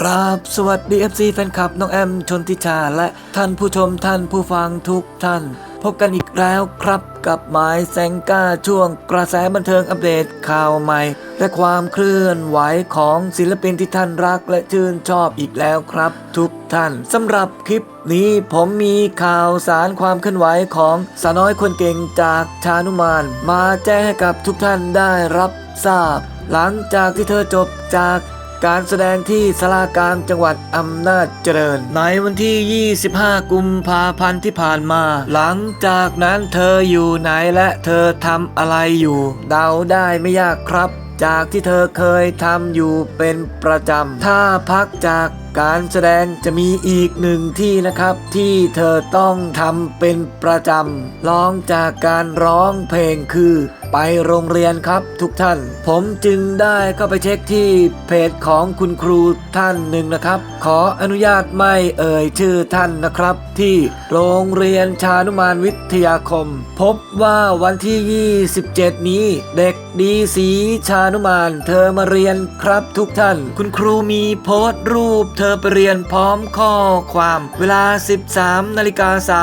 ครับสวัสดี FC แฟนคลับน้องแอมชนทิชาและท่านผู้ชมท่านผู้ฟังทุกท่าน พบกันอีกแล้วครับกับหมายแซงก้าช่วงกระแสบันเทิงอัปเดตข่าวใหม่ และความเคลื่อนไหวของศิลปินที่ท่านรักและชื่นชอบอีกแล้วครับ ทุกท่านสำหรับคลิปนี้ผมมีข่าวสารความเคลื่อนไหวของสาน้อยคนเก่งจากชานุมาน มาแจ้งให้กับทุกท่านได้รับทราบ หลังจากที่เธอจบจาก การแสดงที่สลากลางจังหวัดอำนาจเจริญ ในวันที่ 25 กุมภาพันธ์ที่ผ่านมา หลังจากนั้นเธออยู่ไหนและเธอทำอะไรอยู่ เดาได้ไม่ยากครับ จากที่เธอเคยทำอยู่เป็นประจำ ถ้าพักจากการแสดงจะมีอีกหนึ่งที่นะครับ ที่เธอต้องทำเป็นประจำร้องจากการร้องเพลงคือ ไปโรงเรียนครับทุกท่าน ผมจึงได้เข้าไปเช็คที่เพจของคุณครูท่านหนึ่งนะครับ ขออนุญาตไม่เอ่ยชื่อท่านนะครับ ที่โรงเรียนชานุมานวิทยาคม พบว่าวันที่ 27 นี้ เด็กดีสีชานุมาน เธอมาเรียนครับทุกท่าน คุณครูมีโพสต์รูปเธอไปเรียนพร้อมข้อความเวลา 13นาฬิกา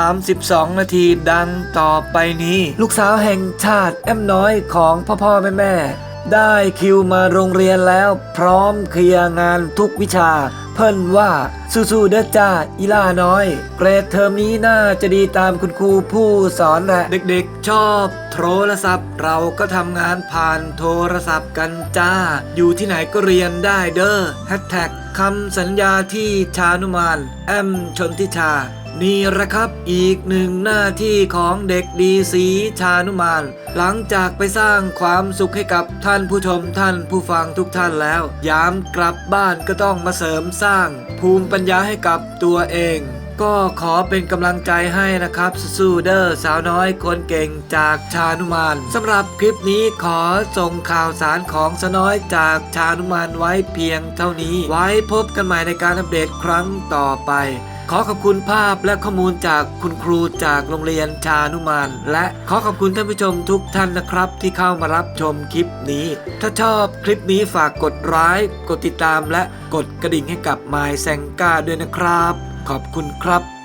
32 นาทีดังต่อไปนี้ ลูกสาวแห่งชาติแอมน้อยของพ่อพ่อแม่แม่ ได้คิวมาโรงเรียนแล้ว พร้อมเคลียร์งานทุกวิชา เพิ่นว่าสู้ๆเด้อจ้าอีล่าน้อย เกรดเทอมนี้น่าจะดีตามคุณครูผู้สอนแหละ เด็กๆ ชอบโทรศัพท์ เราก็ทำงานผ่านโทรศัพท์กันจ้า อยู่ที่ไหนก็เรียนได้เด้อแฮชแท็กคำสัญญาที่ชานุมาน แอมชนทิชา นี่ละครับอีกหนึ่งหน้าที่ของเด็กดีสีชานุมาน หลังจากไปสร้างความสุขให้กับท่านผู้ชมท่านผู้ฟังทุกท่านแล้ว ยามกลับบ้านก็ต้องมาเสริมสร้าง ภูมิปัญญาให้กับตัวเอง ก็ขอเป็นกำลังใจให้นะครับสู้เดอร์สาวน้อยคนเก่งจากชานุมานสำหรับคลิปนี้ขอส่งข่าวสารของสาวน้อยจากชานุมานไว้เพียงเท่านี้ ไว้พบกันใหม่ในการอัปเดตครั้งต่อไป ขอขอบคุณภาพและข้อมูลจากคุณครูจากโรงเรียนชานุมาน และขอขอบคุณท่านผู้ชมทุกท่านนะครับ ที่เข้ามารับชมคลิปนี้ ถ้าชอบคลิปนี้ฝากกดไลค์กดติดตามและกดกระดิ่งให้กับ My แซงก้าด้วยนะครับ ขอบคุณครับ